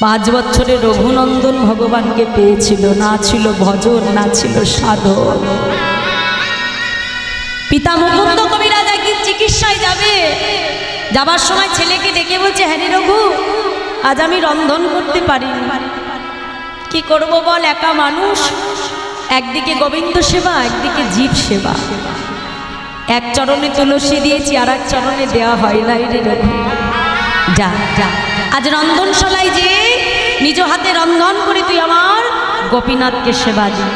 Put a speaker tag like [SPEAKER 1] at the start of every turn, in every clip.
[SPEAKER 1] পাঁচ বছরে রঘুনন্দন ভগবানকে পেয়েছিল। না ছিল ভজন, না ছিল সাধন। পিতা মুকুন্দ কবিরাজ চিকিৎসায় যাবে। যাবার সময় ছেলেকে ডেকে বলছে হ্যাঁ রঘু, আজ আমি রন্ধন করতে পারিনি। কি করব বল, একা মানুষ? একদিকে গোবিন্দ সেবা, একদিকে জীব সেবা। এক চরণে তুলসী দিয়েছি আর এক চরণে দেওয়া হয় নাই রে রঘু। যা যা। আজ রন্ধনশালায় যে নিজ হাতে রন্ধন করে তুই আমার গোপীনাথকে সেবা দি।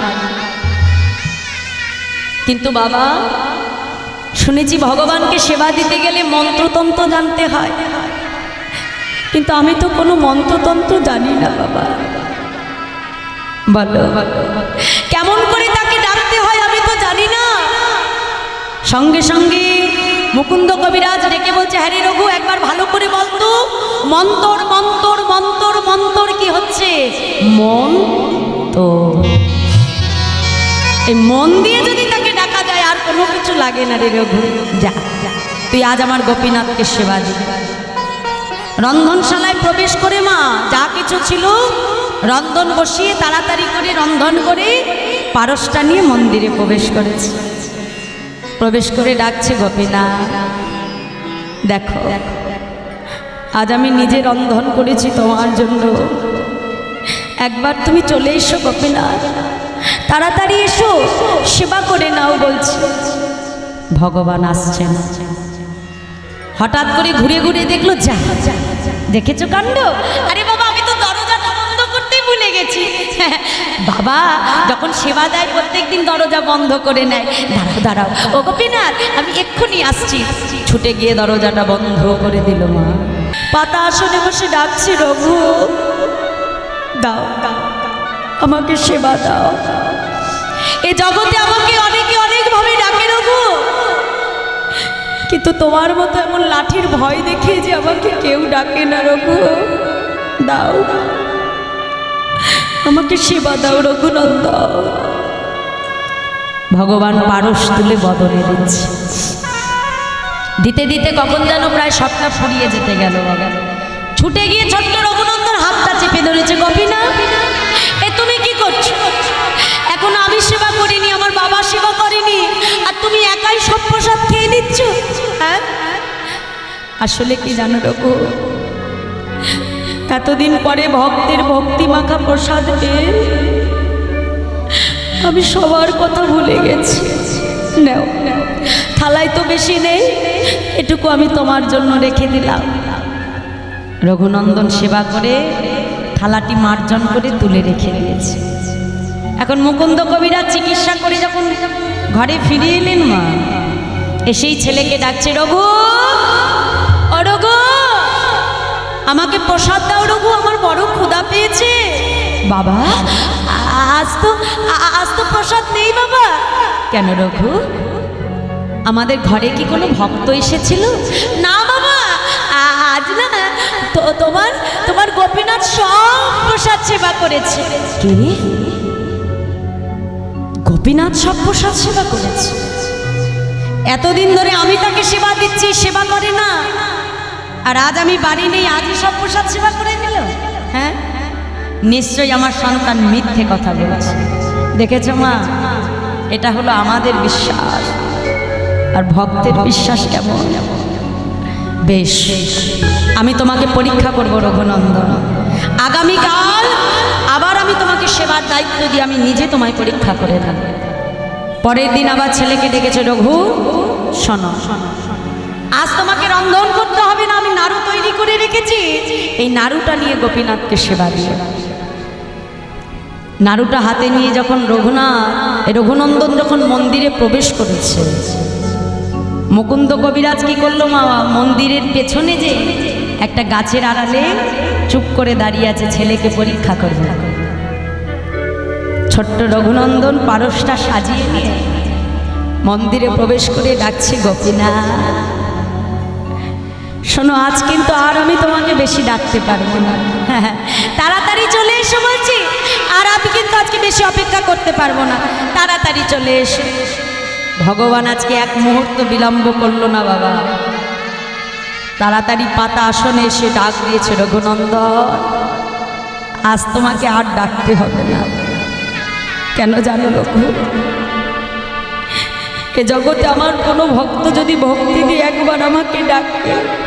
[SPEAKER 1] কিন্তু বাবা, শুনেছি ভগবানকে সেবা দিতে গেলে মন্ত্রতন্ত্র জানতে হয়। কিন্তু আমি তো কোনো মন্ত্রতন্ত্র জানি না বাবা। বলো, কেমন করে তাকে ডাকতে হয় আমি তো জানি না। সঙ্গে সঙ্গে মুকুন্দ কবিরাজ ডেকে বলছে হ্যারি রঘু, একবার ভালো করে বলতো মন্তর মন্তর মন্তর মন্তর কি হচ্ছে? মন তো এই মন দিয়ে যদি তাকে ডাকা যায়, আর কোনো কিছু লাগে না রে রঘু। যা। তুই আজ আমার গোপীনাথকে সেবা দি। রন্ধনশালায় প্রবেশ করে মা, যা কিছু ছিল, রন্ধন বসিয়ে তাড়াতাড়ি করে, রন্ধন করে পারসটা নিয়ে মন্দিরে প্রবেশ করেছে। প্রবেশ করে ডাকছে গোপীনাথ। দেখো, আজ আমি নিজে রন্ধন করেছি তোমার জন্য। একবার তুমি চলে এসো গোপীনাথ। তাড়াতাড়ি এসো, সেবা করে নাও বলছি। ভগবান আসছেন। হঠাৎ করে ঘুরে ঘুরে দেখল যা। দেখেছ কাণ্ড? আরে বাবা, যখন সেবা দেয়, প্রত্যেকদিন দরজা বন্ধ করে নেয়। দাঁড়াও দাঁড়াও। ও গোপীনাথ, আমি এক্ষুনি আসছি। ছুটে গিয়ে দরজাটা বন্ধ করে দিল মা। পাতা আসনে বসে ডাকছে, রঘু, দাও, আমাকে সেবা দাও। এ জগতে আমাকে অনেকে অনেকভাবে ডাকে, রঘু। কিন্তু তোমার মতো এমন লাঠির ভয় দেখিয়ে যে আমাকে কেউ ডাকে না, রঘু। দাও। আমাকে সেবা দাও রঘুনন্দ ভগবান পারস তুলে বদলে দিচ্ছে। দিতে দিতে কখন যেন প্রায় সবটা ফুরিয়ে যেতে গেল ছুটে গিয়ে ছোট্ট রঘুনন্দন হাতটা চেপে ধরেছে, গপিনা, এ তুমি কি করছ? এখন আমি সেবা করিনি, আমার বাবা সেবা করেনি, আর তুমি একাই সব প্রসাদ খেয়ে নিচ্ছ? হ্যাঁ? আসলে কি জানো রঘু এতদিন পরে ভক্তের ভক্তি মাখা প্রসাদ পেয়ে আমি সবার কথা ভুলে গেছি। নাও, থালায় তো বেশি নেই, এটুকু আমি তোমার জন্য রেখে দিলাম। রঘুনন্দন সেবা করে থালাটি মার্জন করে তুলে রেখে দিয়েছে। এখন মুকুন্দ কবিরা চিকিৎসা করে যখন ঘরে ফিরে এলেন মা, এসেই ছেলেকে ডাকছে, রঘু! আমাকে প্রসাদ দাও রঘু, আমার বড় ক্ষুধা পেয়েছে। বাবা, আজ তো আজ তো প্রসাদ নেই বাবা। কেন রঘু? আমাদের ঘরে কি কোনো ভক্ত এসেছিল? না বাবা, আজ না, তো, তোমার তোমার গোপীনাথ সব প্রসাদ সেবা করেছে। কি? গোপীনাথ সব প্রসাদ সেবা করেছে? এতদিন ধরে আমি তাকে সেবা দিচ্ছি, সেবা করে না। আর আজ আমি বাড়ি নেই, আজই সব প্রসাদ সেবা করে দিল হ্যাঁ? নিশ্চয়ই আমার সন্তান মিথ্যে কথা বলেছে। দেখেছ মা, এটা হলো আমাদের বিশ্বাস। আর ভক্তের বিশ্বাস কেমন? বেশ, আমি তোমাকে পরীক্ষা করব রঘুনন্দন। আগামীকাল আবার আমি তোমাকে সেবার দায়িত্ব দিয়ে আমি নিজে তোমায় পরীক্ষা করে দেব পরের দিন আবার ছেলেকে ডেকেছে রঘু শোনো শোনো। আজ তোমাকে রন্ধন করতে হবে না, আমি নাড়ু তৈরি করে রেখেছি। এই নাড়ুটা নিয়ে গোপীনাথকে সেবা দিয়ে নাড়ুটা হাতে নিয়ে যখন রঘুনাথ রঘুনন্দন যখন মন্দিরে প্রবেশ করেছে, মুকুন্দ কবিরাজ কি করল মা? মন্দিরের পেছনে যে একটা গাছের আড়ালে চুপ করে দাঁড়িয়ে আছে, ছেলেকে পরীক্ষা করবে ছোট্ট রঘুনন্দন পারসটা সাজিয়ে নিয়ে মন্দিরে প্রবেশ করে ডাকছে গোপীনা শোনো, আজ কিন্তু আর আমি তোমাকে বেশি ডাকতে পারব না। হ্যাঁ তাড়াতাড়ি চলে এসো বলছি, আর আমি কিন্তু আজকে বেশি অপেক্ষা করতে পারব না। তাড়াতাড়ি চলে এসো। ভগবান আজকে এক মুহূর্ত বিলম্ব করল না বাবা। তাড়াতাড়ি পাতা আসনে এসে ডাক দিয়েছে, রঘুনন্দন, আজ তোমাকে আর ডাকতে হবে না। কেন জানো রঘু? এ জগতে আমার কোনো ভক্ত যদি ভক্তি দিয়ে একবার আমাকে ডাকে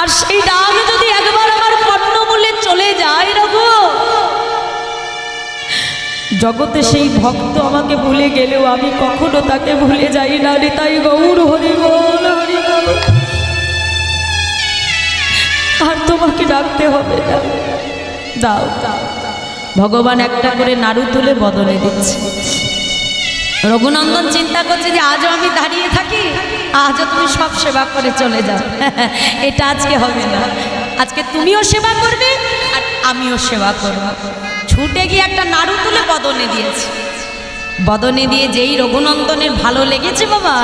[SPEAKER 1] আর সেই ডাক যদি একবার আমার কর্ণমূলে চলে যায় রঘু জগতে সেই ভক্ত আমাকে ভুলে গেলেও আমি কখনো তাকে ভুলে যাই না রে তাই গৌর হরি বল আর তোমাকে ডাকতে হবে না। দাও দাও। ভগবান একটা করে নাড়ু তুলে বদলে দিচ্ছে। রঘুনন্দন চিন্তা করছে যে আজও আমি দাঁড়িয়ে থাকি? আজও তুমি সব সেবা করে চলে যাও। এটা আজকে হবে না। আজকে তুমিও সেবা করবে আর আমিও সেবা করব। ছুটে গিয়ে একটা নাড়ু তুলে বদনে দিয়েছি। বদনে দিয়ে যেই রঘুনন্দনের ভালো লেগেছে বাবা,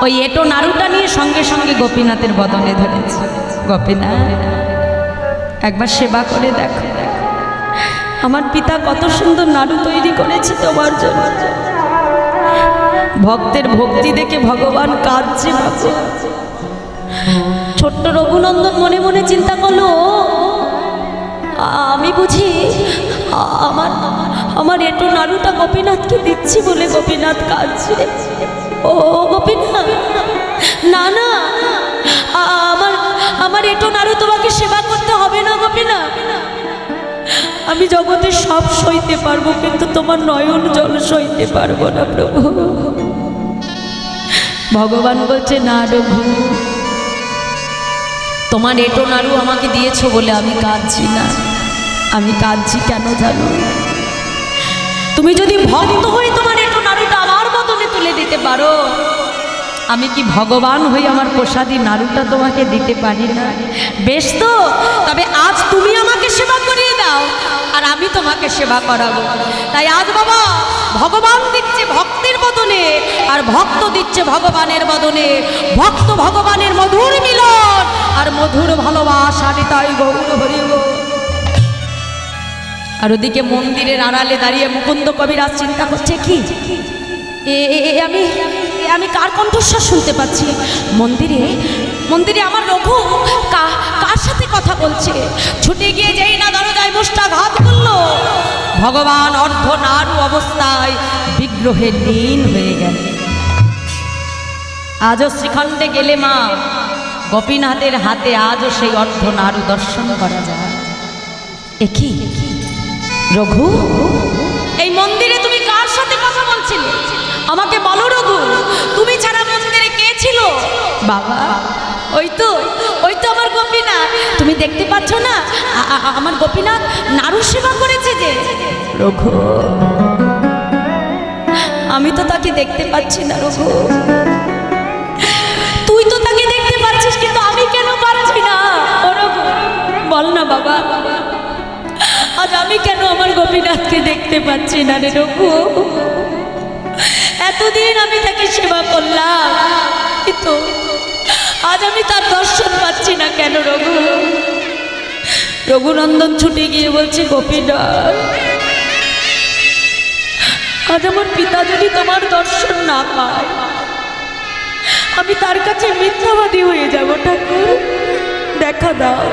[SPEAKER 1] ওই এটো নাড়ুটা নিয়ে সঙ্গে সঙ্গে গোপীনাথের বদনে ধরেছে। গোপীনাথ, একবার সেবা করে দেখো। আমার পিতা কত সুন্দর নাড়ু তৈরি করেছে তোমার জন্য। ভক্তের ভক্তি দেখে ভগবান কাঁদছে। ছোট্ট রঘুনন্দন মনে মনে চিন্তা করল, আমি বুঝি আমার আমার এটো নাড়ুটা গোপীনাথকে দিচ্ছি বলে গোপীনাথ কাঁদছে। ও গোপীনাথ, না না আমার আমার এটো নাড়ু তোমাকে সেবা করতে হবে না গোপীনাথ। আমি জগতে সব সইতে পারব, কিন্তু তোমার নয়ন জল সইতে পারব না, প্রভু। ভগবান বলছে, না রঘু তোমার এটো নাড়ু আমাকে দিয়েছ বলে আমি কাঁদছি না। আমি কাঁদছি কেন জানো? তুমি যদি ভক্ত হয়ে তোমার এটো নাড়ুটা আমার বদলে তুলে দিতে পারো আমি কি ভগবান হয়ে আমার প্রসাদী নাড়ুটা তোমাকে দিতে পারি না? বেশ তো, তবে আজ তুমি আমাকে সেবা করিয়ে দাও, আর আমি তোমাকে সেবা করাবো। তাই আজ বাবা, ভগবান দিচ্ছে ভক্তের বদনে, আর ভক্ত দিচ্ছে ভগবানের বদনে। ভক্ত ভগবানের মধুর মিলন, আর মধুর ভালোবাসা তাই গৌর হরিব আর ওদিকে মন্দিরের আড়ালে দাঁড়িয়ে মুকুন্দ কবিরাজ চিন্তা করছে, কি? এ, আমি আমি কার কণ্ঠস্বর শুনতে পাচ্ছি? মন্দিরে মন্দিরে আমার রঘু কার সাথে কথা বলছে? ছুটে গিয়ে যেই না দরজায় মুষ্টাঘাত করল। ভগবান অর্ধ নাড়ু অবস্থায় বিগ্রহে লীন হয়ে গেল। আজও শ্রীখণ্ডে গেলে মা, গোপীনাথের হাতে আজও সেই অর্ধ নাড়ু দর্শন করা যায়। এ কি? রঘু? এই মন্দিরে তুমি কার সাথে কথা বলছিলে? আমাকে বলো রঘু। বাবা, ওই তো ওই তো আমার গোপীনাথ। তুমি দেখতে পাচ্ছ না? আমার গোপীনাথ নারু সেবা করেছে যে। রঘু, আমি তো তাকে দেখতে পাচ্ছি না, রঘু। তুই তো তাকে দেখতে পাচ্ছিস, কিন্তু আমি কেন পারছি না? ও রঘু, বল না বাবা। আজ আমি কেন আমার গোপীনাথকে দেখতে পাচ্ছি না রে রঘু? এতদিন আমি তাকে সেবা করলাম, কিন্তু আজ আমি তার দর্শন পাচ্ছি না কেন, রঘু? রঘুনন্দন ছুটে গিয়ে বলছে, গোপীনাথ, আজ আমার পিতা যদি তোমার দর্শন না পায়, আমি তার কাছে মিথ্যাবাদী হয়ে যাব, ঠাকুর। দেখা দাও।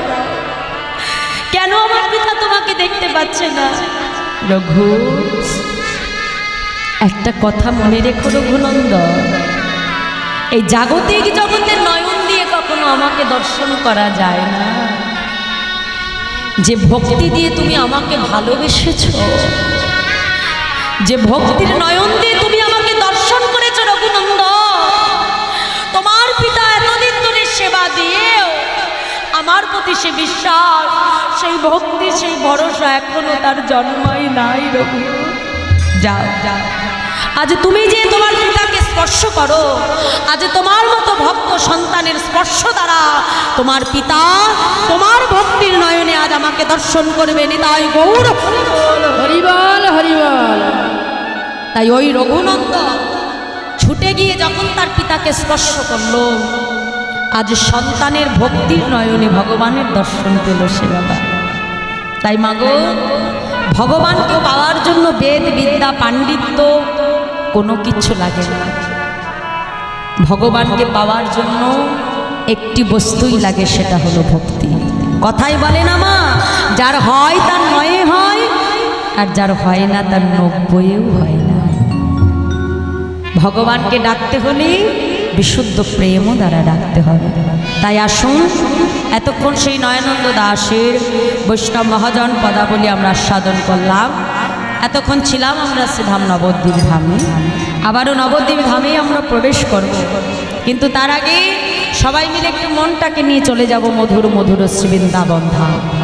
[SPEAKER 1] কেন আমার পিতা তোমাকে দেখতে পাচ্ছে না? রঘু, একটা কথা মনে রেখো, রঘুনন্দন। এই জাগতিক জগতের নয়ন কখনো আমাকে দর্শন করা যায় না। যে ভক্তি দিয়ে তুমি আমাকে ভালোবেসেছ, যে ভক্তির নয়ন দিয়ে তুমি আমাকে দর্শন করেছ রঘুনন্দন তোমার পিতা এতদিন ধরে সেবা দিয়েও আমার প্রতি সে বিশ্বাস, সেই ভক্তি, সেই ভরসা এখনও তার জন্মাই নাই রঘু। যাও যাও। আজ তুমি যে তোমার পিতাকে স্পর্শ করো। আজ তোমার মতো ভক্ত সন্তানের স্পর্শ দ্বারা তোমার পিতা তোমার ভক্তির নয়নে আজ আমাকে দর্শন করবে নিতাই গৌর
[SPEAKER 2] হরিবল হরিবল।
[SPEAKER 1] তাই ওই রঘুনন্দন ছুটে গিয়ে যখন তার পিতাকে স্পর্শ করল আজ সন্তানের ভক্তির নয়নে ভগবানের দর্শন পেল সে বাবা। তাই মাগো ভগবানকে পাওয়ার জন্য বেদ বিদ্যা পাণ্ডিত্য কোনো কিছু লাগে না। ভগবানকে পাওয়ার জন্য একটি বস্তুই লাগে, সেটা হলো ভক্তি। কথাই বলে না মা, যার হয় তার নয়ে হয়, আর যার হয় না তার নব্বইয়েও হয় না। ভগবানকে ডাকতে হলে বিশুদ্ধ প্রেমও দ্বারা ডাকতে হবে। তাই আসুন, এতক্ষণ সেই নয়নন্দ দাসের বৈষ্ণব মহাজন পদাবলী আমরা আস্বাদন করলাম। এতক্ষণ ছিলাম আমরা শ্রীধাম নবদ্বীপ ধামে। আবারও নবদ্বীপ ধামেই আমরা প্রবেশ করব। কিন্তু তার আগে সবাই মিলে একটু মনটাকে নিয়ে চলে যাব মধুর মধুর শ্রীবৃন্দাবন ধাম।